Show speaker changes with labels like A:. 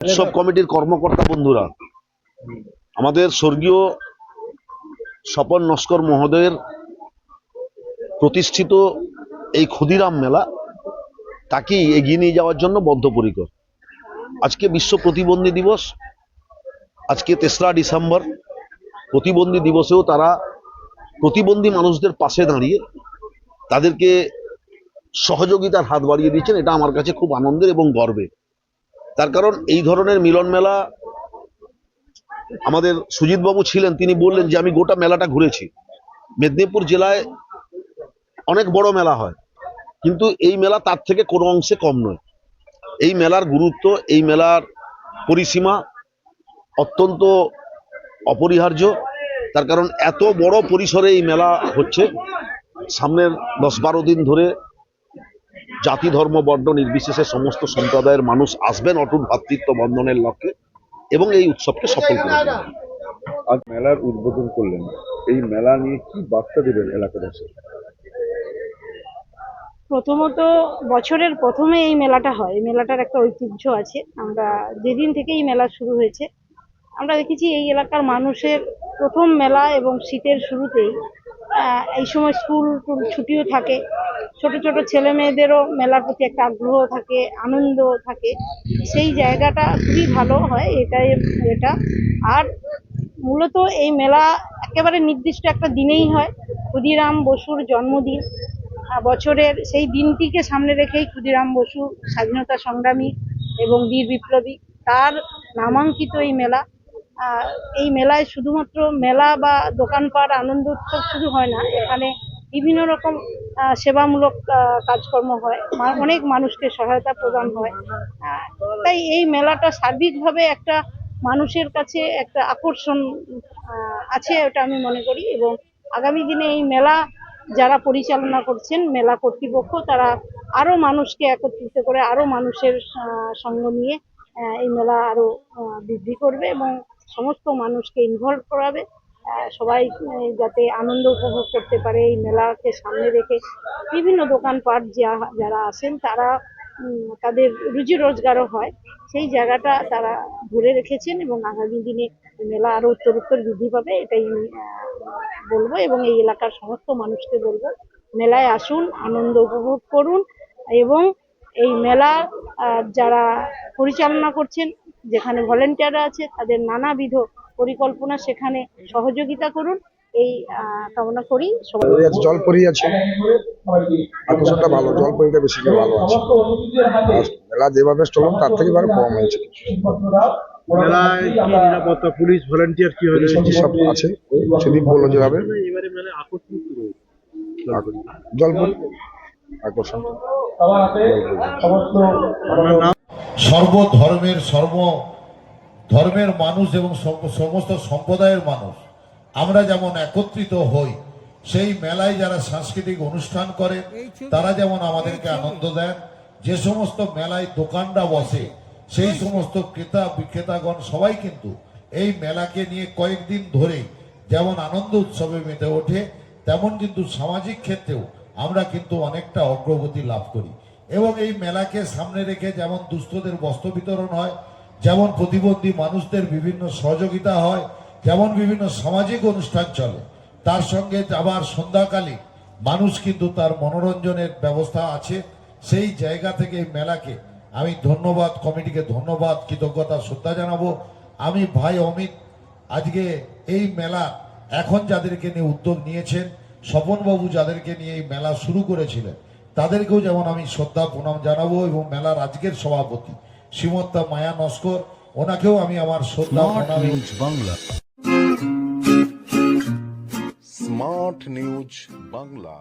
A: উৎসব কমিটির কর্মকর্তা বন্ধুরা আমাদের স্বর্গীয় স্বপন নস্কর মহোদয়ের প্রতিষ্ঠিত এই ক্ষুদিরাম মেলা তাকেই এগিয়ে নিয়ে যাওয়ার জন্য বদ্ধপরিকর। আজকে বিশ্ব প্রতিবন্ধী দিবস আজকে তেসরা ডিসেম্বর প্রতিবন্ধী দিবসেও তারা প্রতিবন্ধী মানুষদের পাশে দাঁড়িয়ে তাদেরকে সহযোগিতার হাত বাড়িয়ে দিয়েছেন এটা আমার কাছে খুব আনন্দের এবং গর্বের। তার কারণ এই ধরনের মিলন মেলা আমাদের সুজিত বাবু ছিলেন, তিনি বললেন যে আমি গোটা মেলাটা ঘুরেছি। মেদিনীপুর জেলায় অনেক বড় মেলা হয়, কিন্তু এই মেলা তার থেকে কোনো অংশে কম নয়। এই মেলার গুরুত্ব, এই মেলার পরিসীমা অত্যন্ত অপরিহার্য। তার কারণ এত বড় পরিসরে এই মেলা হচ্ছে, সামনের দশ বারো দিন ধরে জাতি ধর্ম বর্ণ নির্বিশেষে সমস্ত সম্প্রদায়ের মানুষ আসবেন অটুট ভ্রাতৃত্ব বন্ধনের লক্ষ্যে এবং এই উৎসবকে সফল করে।
B: আজ মেলার উদ্বোধন করলেন। এই মেলা নিয়ে কি বার্তা দেবেন এলাকাবাসী
C: প্রথমত বছরের প্রথমে এই মেলাটা হয়। এই মেলাটার একটা ঐতিহ্য আছে। আমরা যেদিন থেকে এই মেলা শুরু হয়েছে আমরা দেখেছি এই এলাকার মানুষের প্রথম মেলা এবং শীতের শুরুতেই আহ, এই সময় স্কুল ছুটিও থাকে। ছোট ছোট ছেলে মেয়েদেরও মেলার প্রতি একটা আগ্রহ থাকে, আনন্দ থাকে। সেই জায়গাটা খুবই ভালো হয়, এটাই এটা। আর মূলত এই মেলা একেবারে নির্দিষ্ট একটা দিনেই হয়, ক্ষুদিরাম বসুর জন্মদিন। বছরের সেই দিনটিকে সামনে রেখেই ক্ষুদিরাম বসু স্বাধীনতা সংগ্রামী এবং বীর বিপ্লবী, তার নামাঙ্কিত এই মেলা। এই মেলায় শুধুমাত্র মেলা বা দোকানপাট, আনন্দ উৎসব শুধু হয় না, এখানে বিভিন্ন রকম সেবামূলক কাজকর্ম হয়। অনেক মানুষকে সহায়তা প্রদান হয়। তাই এই মেলাটা সার্বিকভাবে একটা মানুষের কাছে একটা আকর্ষণ আছে ওটা আমি মনে করি এবং আগামী দিনে এই মেলা যারা পরিচালনা করছেন, মেলা কর্তৃপক্ষ, তারা আরও মানুষকে একত্রিত করে আরও মানুষের সঙ্গ নিয়ে এই মেলা আরও বৃদ্ধি করবে এবং সমস্ত মানুষকে ইনভলভ করাবে। সবাই যাতে আনন্দ উপভোগ করতে পারে এই মেলাকে সামনে রেখে। বিভিন্ন দোকানপাট যা- যারা আসেন তারা তাদের রুজি রোজগারও হয়। সেই জায়গাটা তারা ধরে রেখেছেন এবং আগামী দিনে মেলা আরও উত্তরোত্তর বৃদ্ধি পাবে, এটাই বলব এবং এই এলাকার সমস্ত মানুষকে বলব, মেলায় আসুন, আনন্দ উপভোগ করুন এবং এই মেলা যারা পরিচালনা করছেন, যেখানে ভলেন্টিয়াররা আছে, তাদের নানাবিধ পরিকল্পনা সেখানে সহযোগিতা করুন। এই কামনা করি সবাই
D: জলপরি আছে আকর্ষণটা ভালো জলপরিটা বেশি ভালো আছে। মেলা যেভাবে চলুন তার থেকে এবার কম হয়েছে।
B: মেলায় কি নিরাপত্তা পুলিশ ভলান্টিয়ার কি হয়েছে?
D: সব আছে বলল যেভাবে।
B: এবারে মেলায় আকর্ষণ কি রয়েছে?
D: জলপরি আকর্ষণ।
E: সর্বধর্মের সর্ব ধর্মের মানুষ এবং সমস্ত সম্প্রদায়ের মানুষ, আমরা যেমন একত্রিত হই, সেই মেলায় যারা সাংস্কৃতিক অনুষ্ঠান করে, তারা যেমন আমাদেরকে আনন্দ দেন, যে সমস্ত মেলায় দোকানরা বসে, সেই সমস্ত ক্রেতা বিক্রেতাগণ সবাই কিন্তু এই মেলাকে নিয়ে কয়েকদিন ধরে যেমন আনন্দ উৎসবে মেতে ওঠে, তেমন কিন্তু সামাজিক ক্ষেত্রেও আমরা কিন্তু অনেকটা অগ্রগতি লাভ করি। এবং এই মেলাকে সামনে রেখে যেমন দুস্থদের বস্ত্র বিতরণ হয় যেমন প্রতিবন্ধী মানুষদের বিভিন্ন সহযোগিতা হয়, যেমন বিভিন্ন সামাজিক অনুষ্ঠান চলে, তার সঙ্গে আবার সন্ধ্যাকালে মানুষ কিন্তু তার মনোরঞ্জনের ব্যবস্থা আছে। সেই জায়গা থেকে মেলাকে আমি ধন্যবাদ, কমিটিকে ধন্যবাদ, কৃতজ্ঞতা, শ্রদ্ধা জানাব। আমি ভাই অমিত, আজকে এই মেলা এখন যাদেরকে নিয়ে উদ্যোগ নিয়েছেন, স্বপনবাবু যাদেরকে নিয়ে এই মেলা শুরু করেছিলেন, তাদেরকেও যেমন আমি শ্রদ্ধা, প্রণাম জানাব এবং মেলার আজকের সভাপতি শ্রীমত্তা মায়া নস্কর ওনাকেও আমি আমার শ্রদ্ধা
F: বাংলা স্মার্ট নিউজ বাংলা